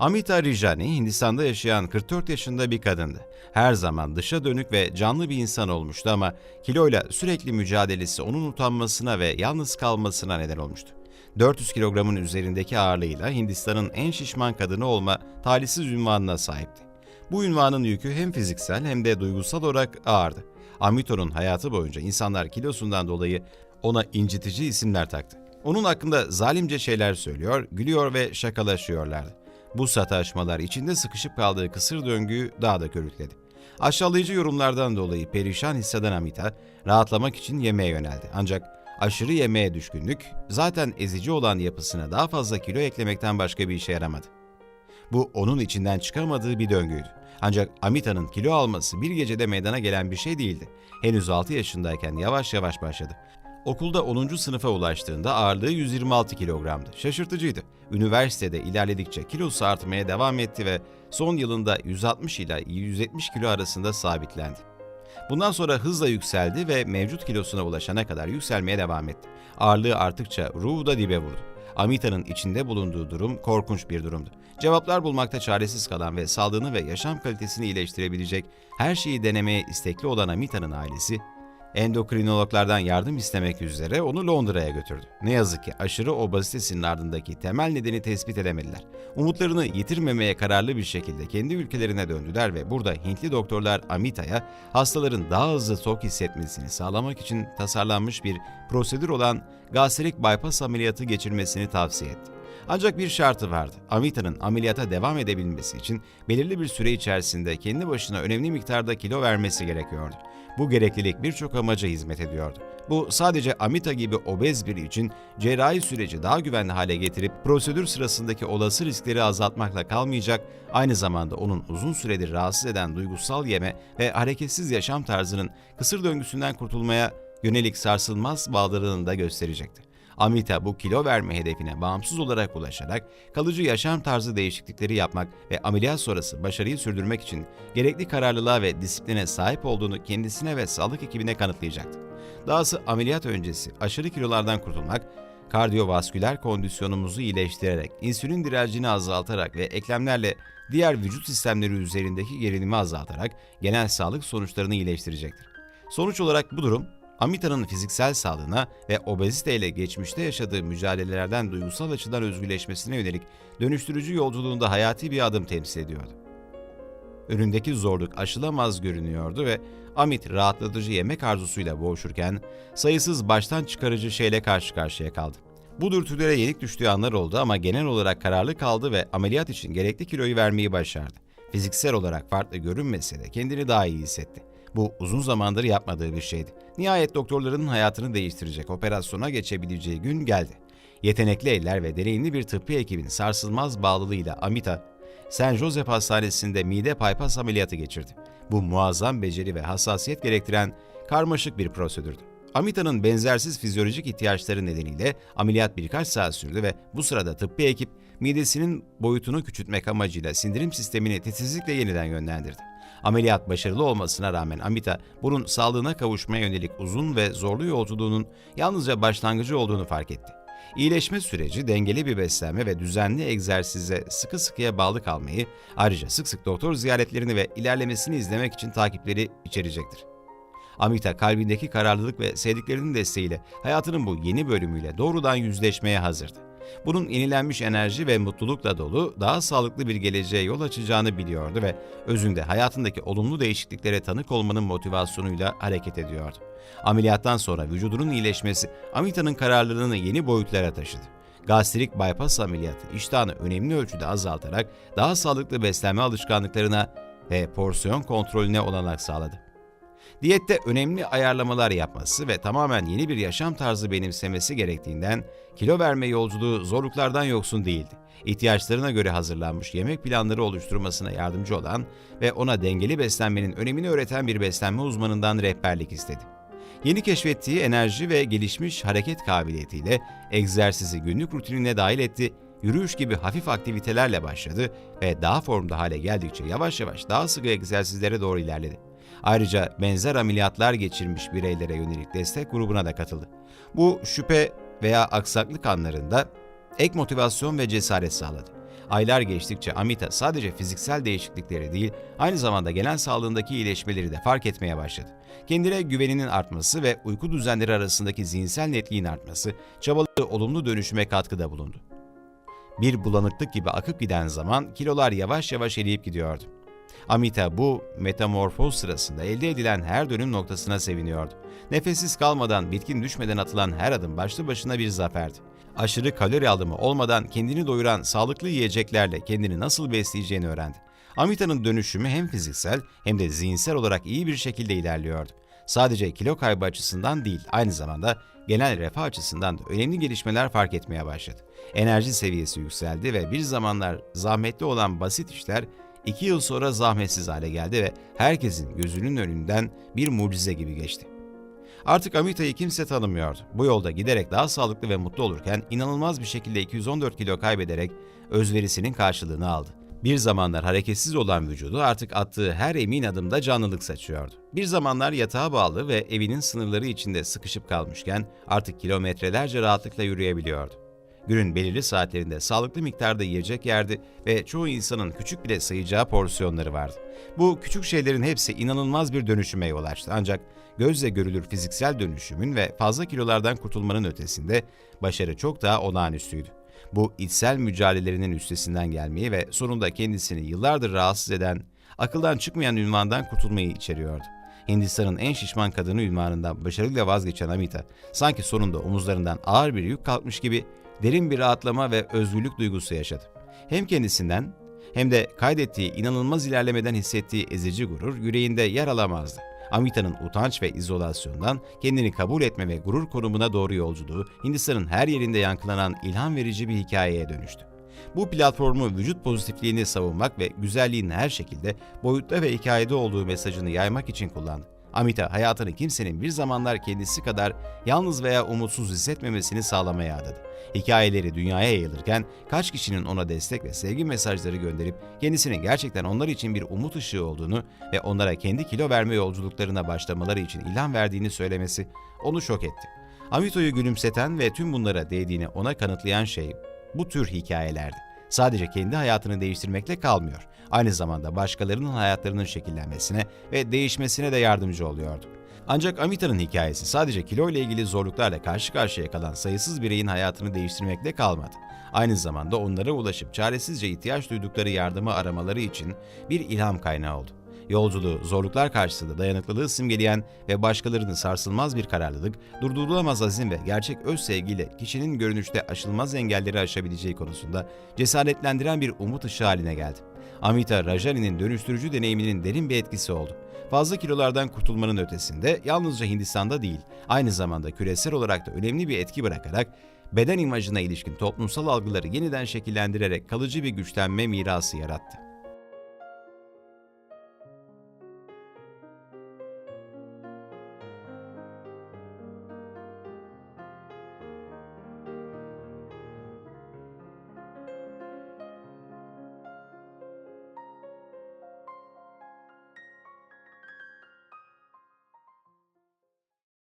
Amita Rijani, Hindistan'da yaşayan 44 yaşında bir kadındı. Her zaman dışa dönük ve canlı bir insan olmuştu ama kiloyla sürekli mücadelesi onun utanmasına ve yalnız kalmasına neden olmuştu. 400 kilogramın üzerindeki ağırlığıyla Hindistan'ın en şişman kadını olma talihsiz ünvanına sahipti. Bu ünvanın yükü hem fiziksel hem de duygusal olarak ağırdı. Amito'nun hayatı boyunca insanlar kilosundan dolayı ona incitici isimler taktı. Onun hakkında zalimce şeyler söylüyor, gülüyor ve şakalaşıyorlardı. Bu sataşmalar içinde sıkışıp kaldığı kısır döngüyü daha da körükledi. Aşağılayıcı yorumlardan dolayı perişan hisseden Amita, rahatlamak için yemeğe yöneldi. Ancak aşırı yemeğe düşkünlük, zaten ezici olan yapısına daha fazla kilo eklemekten başka bir işe yaramadı. Bu onun içinden çıkamadığı bir döngüydü. Ancak Amita'nın kilo alması bir gecede meydana gelen bir şey değildi. Henüz 6 yaşındayken yavaş yavaş başladı. Okulda 10. sınıfa ulaştığında ağırlığı 126 kilogramdı. Şaşırtıcıydı. Üniversitede ilerledikçe kilosu artmaya devam etti ve son yılında 160 ila 170 kilo arasında sabitlendi. Bundan sonra hızla yükseldi ve mevcut kilosuna ulaşana kadar yükselmeye devam etti. Ağırlığı arttıkça ruhu da dibe vurdu. Amita'nın içinde bulunduğu durum korkunç bir durumdu. Cevaplar bulmakta çaresiz kalan ve sağlığını ve yaşam kalitesini iyileştirebilecek her şeyi denemeye istekli olan Amita'nın ailesi, endokrinologlardan yardım istemek üzere onu Londra'ya götürdü. Ne yazık ki aşırı obezitesinin ardındaki temel nedeni tespit edemediler. Umutlarını yitirmemeye kararlı bir şekilde kendi ülkelerine döndüler ve burada Hintli doktorlar Amita'ya hastaların daha hızlı tok hissetmesini sağlamak için tasarlanmış bir prosedür olan gastrik bypass ameliyatı geçirmesini tavsiye etti. Ancak bir şartı vardı. Amita'nın ameliyata devam edebilmesi için belirli bir süre içerisinde kendi başına önemli miktarda kilo vermesi gerekiyordu. Bu gereklilik birçok amaca hizmet ediyordu. Bu sadece Amita gibi obez biri için cerrahi süreci daha güvenli hale getirip prosedür sırasındaki olası riskleri azaltmakla kalmayacak, aynı zamanda onun uzun süredir rahatsız eden duygusal yeme ve hareketsiz yaşam tarzının kısır döngüsünden kurtulmaya yönelik sarsılmaz bağlılığını da gösterecekti. Amita bu kilo verme hedefine bağımsız olarak ulaşarak kalıcı yaşam tarzı değişiklikleri yapmak ve ameliyat sonrası başarıyı sürdürmek için gerekli kararlılığa ve disipline sahip olduğunu kendisine ve sağlık ekibine kanıtlayacaktı. Dahası ameliyat öncesi aşırı kilolardan kurtulmak, kardiyovasküler kondisyonumuzu iyileştirerek, insülin direncini azaltarak ve eklemlerle diğer vücut sistemleri üzerindeki gerilimi azaltarak genel sağlık sonuçlarını iyileştirecektir. Sonuç olarak bu durum Amita'nın fiziksel sağlığına ve obeziteyle geçmişte yaşadığı mücadelelerden duygusal açıdan özgürleşmesine yönelik dönüştürücü yolculuğunda hayati bir adım temsil ediyordu. Önündeki zorluk aşılamaz görünüyordu ve Amit rahatlatıcı yemek arzusuyla boğuşurken sayısız baştan çıkarıcı şeyle karşı karşıya kaldı. Bu dürtülere yenik düştüğü anlar oldu ama genel olarak kararlı kaldı ve ameliyat için gerekli kiloyu vermeyi başardı. Fiziksel olarak farklı görünmese de kendini daha iyi hissetti. Bu uzun zamandır yapmadığı bir şeydi. Nihayet doktorların hayatını değiştirecek operasyona geçebileceği gün geldi. Yetenekli eller ve deneyimli bir tıbbi ekibin sarsılmaz bağlılığıyla Amita, St. Joseph Hastanesi'nde mide bypass ameliyatı geçirdi. Bu muazzam beceri ve hassasiyet gerektiren karmaşık bir prosedürdü. Amita'nın benzersiz fizyolojik ihtiyaçları nedeniyle ameliyat birkaç saat sürdü ve bu sırada tıbbi ekip midesinin boyutunu küçültmek amacıyla sindirim sistemini titizlikle yeniden yönlendirdi. Ameliyat başarılı olmasına rağmen Amita bunun sağlığına kavuşmaya yönelik uzun ve zorlu yolculuğunun yalnızca başlangıcı olduğunu fark etti. İyileşme süreci dengeli bir beslenme ve düzenli egzersize sıkı sıkıya bağlı kalmayı, ayrıca sık sık doktor ziyaretlerini ve ilerlemesini izlemek için takipleri içerecektir. Amita kalbindeki kararlılık ve sevdiklerinin desteğiyle hayatının bu yeni bölümüyle doğrudan yüzleşmeye hazırdı. Bunun yenilenmiş enerji ve mutlulukla dolu, daha sağlıklı bir geleceğe yol açacağını biliyordu ve özünde hayatındaki olumlu değişikliklere tanık olmanın motivasyonuyla hareket ediyordu. Ameliyattan sonra vücudunun iyileşmesi Amita'nın kararlılığını yeni boyutlara taşıdı. Gastrik bypass ameliyatı iştahını önemli ölçüde azaltarak daha sağlıklı beslenme alışkanlıklarına ve porsiyon kontrolüne olanak sağladı. Diyette önemli ayarlamalar yapması ve tamamen yeni bir yaşam tarzı benimsemesi gerektiğinden kilo verme yolculuğu zorluklardan yoksun değildi. İhtiyaçlarına göre hazırlanmış yemek planları oluşturmasına yardımcı olan ve ona dengeli beslenmenin önemini öğreten bir beslenme uzmanından rehberlik istedi. Yeni keşfettiği enerji ve gelişmiş hareket kabiliyetiyle egzersizi günlük rutinine dahil etti, yürüyüş gibi hafif aktivitelerle başladı ve daha formda hale geldikçe yavaş yavaş daha sıkı egzersizlere doğru ilerledi. Ayrıca benzer ameliyatlar geçirmiş bireylere yönelik destek grubuna da katıldı. Bu şüphe veya aksaklık anlarında ek motivasyon ve cesaret sağladı. Aylar geçtikçe Amita sadece fiziksel değişiklikleri değil, aynı zamanda genel sağlığındaki iyileşmeleri de fark etmeye başladı. Kendine güveninin artması ve uyku düzenleri arasındaki zihinsel netliğin artması, çabalı olumlu dönüşüme katkıda bulundu. Bir bulanıklık gibi akıp giden zaman kilolar yavaş yavaş eriyip gidiyordu. Amita bu metamorfoz sırasında elde edilen her dönüm noktasına seviniyordu. Nefessiz kalmadan, bitkin düşmeden atılan her adım başlı başına bir zaferdi. Aşırı kalori alımı olmadan kendini doyuran sağlıklı yiyeceklerle kendini nasıl besleyeceğini öğrendi. Amita'nın dönüşümü hem fiziksel hem de zihinsel olarak iyi bir şekilde ilerliyordu. Sadece kilo kaybı açısından değil, aynı zamanda genel refah açısından da önemli gelişmeler fark etmeye başladı. Enerji seviyesi yükseldi ve bir zamanlar zahmetli olan basit işler iki yıl sonra zahmetsiz hale geldi ve herkesin gözünün önünden bir mucize gibi geçti. Artık Amita'yı kimse tanımıyordu. Bu yolda giderek daha sağlıklı ve mutlu olurken inanılmaz bir şekilde 214 kilo kaybederek özverisinin karşılığını aldı. Bir zamanlar hareketsiz olan vücudu artık attığı her emin adımda canlılık saçıyordu. Bir zamanlar yatağa bağlı ve evinin sınırları içinde sıkışıp kalmışken artık kilometrelerce rahatlıkla yürüyebiliyordu. Günün belirli saatlerinde sağlıklı miktarda yiyecek yerdi ve çoğu insanın küçük bile sayacağı porsiyonları vardı. Bu küçük şeylerin hepsi inanılmaz bir dönüşüme yol açtı. Ancak gözle görülür fiziksel dönüşümün ve fazla kilolardan kurtulmanın ötesinde başarı çok daha olağanüstüydü. Bu içsel mücadelelerinin üstesinden gelmeyi ve sonunda kendisini yıllardır rahatsız eden, akıldan çıkmayan ünvandan kurtulmayı içeriyordu. Hindistan'ın en şişman kadını ünvanından başarıyla vazgeçen Amita, sanki sonunda omuzlarından ağır bir yük kalkmış gibi derin bir rahatlama ve özgürlük duygusu yaşadı. Hem kendisinden hem de kaydettiği inanılmaz ilerlemeden hissettiği ezici gurur yüreğinde yer alamazdı. Amita'nın utanç ve izolasyondan kendini kabul etme ve gurur konumuna doğru yolculuğu Hindistan'ın her yerinde yankılanan ilham verici bir hikayeye dönüştü. Bu platformu vücut pozitifliğini savunmak ve güzelliğin her şekilde, boyutta ve hikayede olduğu mesajını yaymak için kullandı. Amita hayatını kimsenin bir zamanlar kendisi kadar yalnız veya umutsuz hissetmemesini sağlamaya adadı. Hikayeleri dünyaya yayılırken kaç kişinin ona destek ve sevgi mesajları gönderip kendisinin gerçekten onlar için bir umut ışığı olduğunu ve onlara kendi kilo verme yolculuklarına başlamaları için ilham verdiğini söylemesi onu şok etti. Amito'yu gülümseten ve tüm bunlara değdiğini ona kanıtlayan şey bu tür hikayelerdi. Sadece kendi hayatını değiştirmekle kalmıyor. Aynı zamanda başkalarının hayatlarının şekillenmesine ve değişmesine de yardımcı oluyordu. Ancak Amita'nın hikayesi sadece kilo ile ilgili zorluklarla karşı karşıya kalan sayısız bireyin hayatını değiştirmekle kalmadı. Aynı zamanda onlara ulaşıp çaresizce ihtiyaç duydukları yardımı aramaları için bir ilham kaynağı oldu. Yolculuğu zorluklar karşısında dayanıklılığı simgeleyen ve başkalarını sarsılmaz bir kararlılık, durdurulamaz azim ve gerçek öz sevgiyle kişinin görünüşte aşılmaz engelleri aşabileceği konusunda cesaretlendiren bir umut ışığı haline geldi. Amita Rajani'nin dönüştürücü deneyiminin derin bir etkisi oldu. Fazla kilolardan kurtulmanın ötesinde yalnızca Hindistan'da değil, aynı zamanda küresel olarak da önemli bir etki bırakarak beden imajına ilişkin toplumsal algıları yeniden şekillendirerek kalıcı bir güçlenme mirası yarattı.